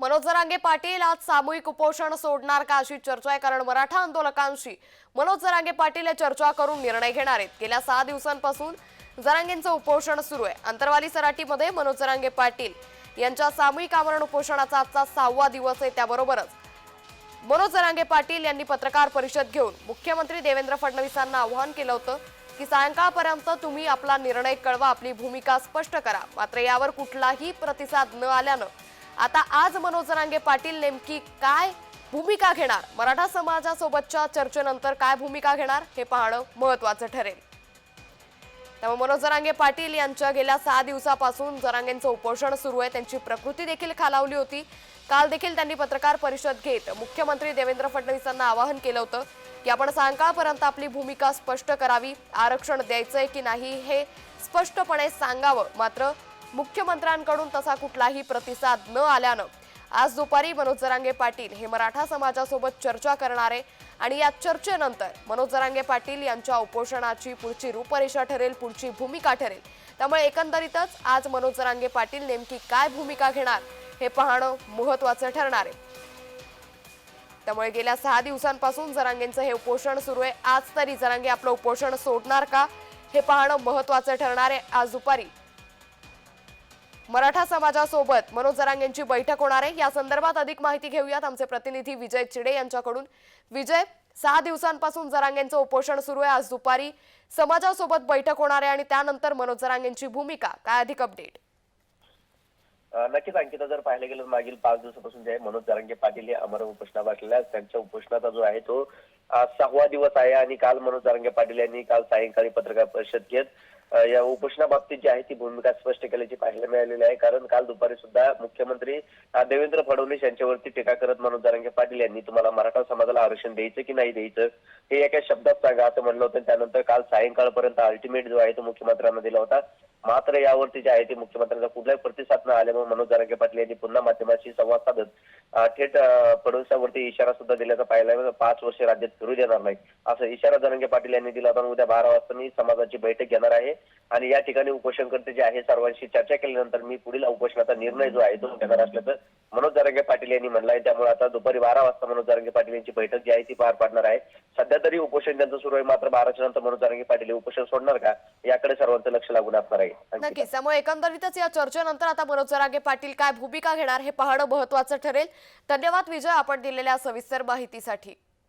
मनोज जरांगे पाटील आज सामूहिक उपोषण सोडणार का अशी चर्चा आहे? कारण मराठा आंदोलकांशी मनोज जरांगे पाटील चर्चा करून निर्णय घेणार आहेत. गेल्या सहा दिवसांपासून जरांगेंचं उपोषण सुरू आहे. अंतरवाली सराटीमध्ये मनोज जरांगे पाटील यांच्या सामूहिक आमरण उपोषणाचा आजचा सहावा दिवस आहे. त्याबरोबरच मनोज जरांगे पाटील यांनी पत्रकार परिषद घेऊन मुख्यमंत्री देवेंद्र फडणवीसांना आवाहन केलं होतं की सायंकाळपर्यंत तुम्ही आपला निर्णय कळवा आपली भूमिका स्पष्ट करा. मात्र यावर कुठलाही प्रतिसाद न आल्यानं आता आज मनोज जरांगे पाटील नेमकी काय भूमिका घेणार? मराठा समाजासोबतच्या चर्चेनंतर काय भूमिका घेणार? हे पाहणं महत्वाचं ठरेल. त्यामुळे मनोज जरांगे पाटील यांच्या गेल्या सहा दिवसापासून जरांगेंचं उपोषण सुरू आहे. त्यांची प्रकृती देखील खालावली होती. काल देखील त्यांनी पत्रकार परिषद घेत मुख्यमंत्री देवेंद्र फडणवीसांना आवाहन केलं होतं की आपण सायंकाळपर्यंत आपली भूमिका स्पष्ट करावी. आरक्षण द्यायचंय की नाही हे स्पष्टपणे सांगावं. मात्र मुख्यमंत्र्यांकडून तसा कुठलाही प्रतिसाद न आल्यानं आज दुपारी मनोज जरांगे पाटील हे मराठा समाजासोबत चर्चा करणारे आणि या चर्चेनंतर मनोज जरांगे पाटील यांच्या उपोषणाची पुढची रूपरेषा ठरेल पुढची भूमिका ठरेल. त्यामुळे एकंदरीतच आज मनोज जरांगे पाटील नेमकी काय भूमिका घेणार हे पाहणं महत्वाचं ठरणार आहे. त्यामुळे गेल्या सहा दिवसांपासून जरांगेंचं हे उपोषण सुरू आहे. आज तरी जरांगे आपलं उपोषण सोडणार का हे पाहणं महत्वाचं ठरणार आहे. आज दुपारी मराठा समाजासोबत मनोज जरांगेंची बैठक होणार आहे. या संदर्भात अधिक माहिती घेऊयात आमचे प्रतिनिधी विजय चिडे यांच्याकडून. विजय सहा दिवसांपासून जरांगेंचं उपोषण सुरू आहे. आज दुपारी समाजासोबत बैठक होणार आहे आणि त्यानंतर मनोज जरांगेंची भूमिका. काय अधिक अपडेट नक्कीच अंकिता जर पाहायला गेलं मागील पाच दिवसापासून जे आहे मनोज जारंगे पाटील हे अमर उपोषणा बसलेल्या त्यांच्या उपोषणाचा जो आहे तो सहावा दिवस आहे आणि काल मनोज जारंगे पाटील यांनी काल सायंकाळी पत्रकार परिषद घेत या उपोषणाबाबतीत जी आहे ती भूमिका स्पष्ट केल्याची पाहायला मिळालेली आहे. कारण काल दुपारी सुद्धा मुख्यमंत्री देवेंद्र फडणवीस यांच्यावरती टीका करत मनोज जरांगे पाटील यांनी तुम्हाला मराठा समाजाला आरक्षण द्यायचं की नाही द्यायचं हे एका शब्दात सांगा असं म्हणलं होतं. त्यानंतर काल सायंकाळपर्यंत अल्टिमेट जो आहे तो मुख्यमंत्र्यांना दिला होता. मात्र यावरती जे आहे ते मुख्यमंत्र्यांचा कुठलाही प्रतिसाद न आल्यामुळे मनोज जरांगे पाटील यांनी पुन्हा माध्यमाशी संवाद साधत थेट अं, फडणवीसांवरती इशारा सुद्धा दिल्याचा पाहिला पाच वर्ष राज्यात फिरू देणार नाही. असं इशारा जरांगे पाटील यांनी दिला होता उद्या बारा वाजता मी समाजाची बैठक घेणार आहे. आणि या ठिकाणी उपोषणकर्ते जे आहे सर्वांशी चर्चा केल्यानंतर मी पुढील उपोषणाचा निर्णय जो आहे तो घेणार असल्याचं मनोज जरांगे पाटील यांनी म्हणलं आहे त्यामुळे आता दुपारी बारा वाजता मनोज जरांगे पाटील यांची बैठक जी आहे ती पार पाडणार आहे. सध्या तरी उपोषण त्यांचं सुरू आहे मात्र बाराच्या नंतर मनोज जरांगे पाटील हे उपोषण सोडणार का? याकडे सर्वांचं लक्ष लागून असणार आहे. नक्कीच. त्यामुळे एकंदरीतच या चर्चेनंतर आता मनोज जरांगे पाटील काय भूमिका घेणार हे पाहणं महत्वाचं ठरेल. धन्यवाद विजय आपण दिलेल्या सविस्तर माहितीसाठी.